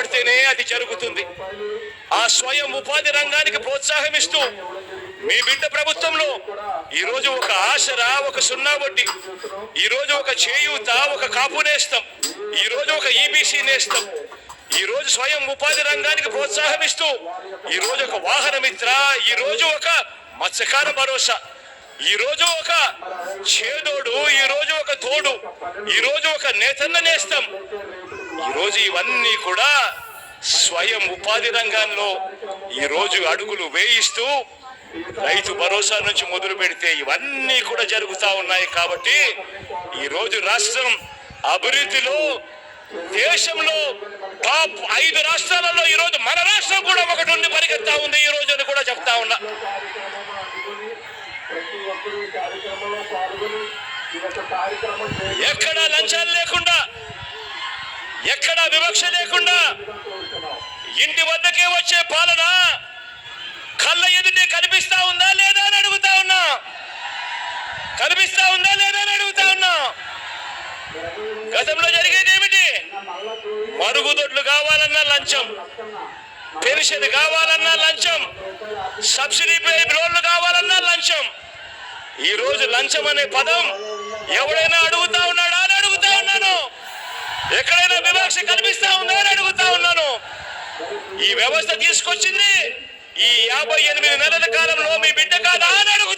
కష్టపడితేనే అది జరుగుతుంది. ఆ స్వయం ఉపాధి రంగానికి ప్రోత్సాహం ఇస్తూ మీ బిడ్డ ప్రభుత్వంలో ఈరోజు ఒక ఆసరా ఒక సున్నా వడ్డీ ఈ రోజు ఒక చేయూత ఒక కాపు నేస్తాం ఈ రోజు ఒక ఈబీసీ నేస్తాం ఈరోజు స్వయం ఉపాధి రంగానికి ప్రోత్సాహం ఇస్తూ ఈ రోజు ఒక వాహన మిత్ర ఈ రోజు ఒక మత్స్యకార భరోసా ఈ రోజు ఒక చేదోడు ఈ రోజు ఒక తోడు ఈ రోజు ఒక నేతన్న నేస్తాం ఈరోజు ఇవన్నీ కూడా స్వయం ఉపాధి రంగంలో ఈరోజు అడుగులు వేయిస్తూ రైతు భరోసా నుంచి మొదలు పెడితే ఇవన్నీ కూడా జరుగుతూ ఉన్నాయి కాబట్టి ఈరోజు రాష్ట్రం అభివృద్ధిలో దేశంలో టాప్ ఐదు రాష్ట్రాలలో ఈరోజు మన రాష్ట్రం కూడా ఒకటి ఉండి పరిగెత్తా ఉంది ఈ రోజు అని కూడా చెప్తా ఉన్నా. ఎక్కడా వివక్ష లేకుండా ఇంటి వద్దకే వచ్చే పాలన కళ్ళ ఎదుటే కనిపిస్తా ఉందా లేదా అని అడుగుతా ఉన్నా. కనిపిస్తా ఉందా లేదా అని అడుగుతా ఉన్నా. గతంలో జరిగేది ఏమిటి? మరుగుదొడ్లు కావాలన్నా లంచం పెన్షన్ కావాలన్నా లంచం సబ్సిడీ పే లోన్లు కావాలన్నా లంచం. ఈ రోజు లంచం అనే పదం ఎవడైనా అడుగుతా ఉన్నాడా? ఎక్కడైనా వివక్ష కనిపిస్తా ఉందా అని అడుగుతా ఉన్నాను. ఈ వ్యవస్థ తీసుకొచ్చింది ఈ యాభై ఎనిమిది నెలల కాలంలో మీ బిడ్డ కాదా అని అడుగుతా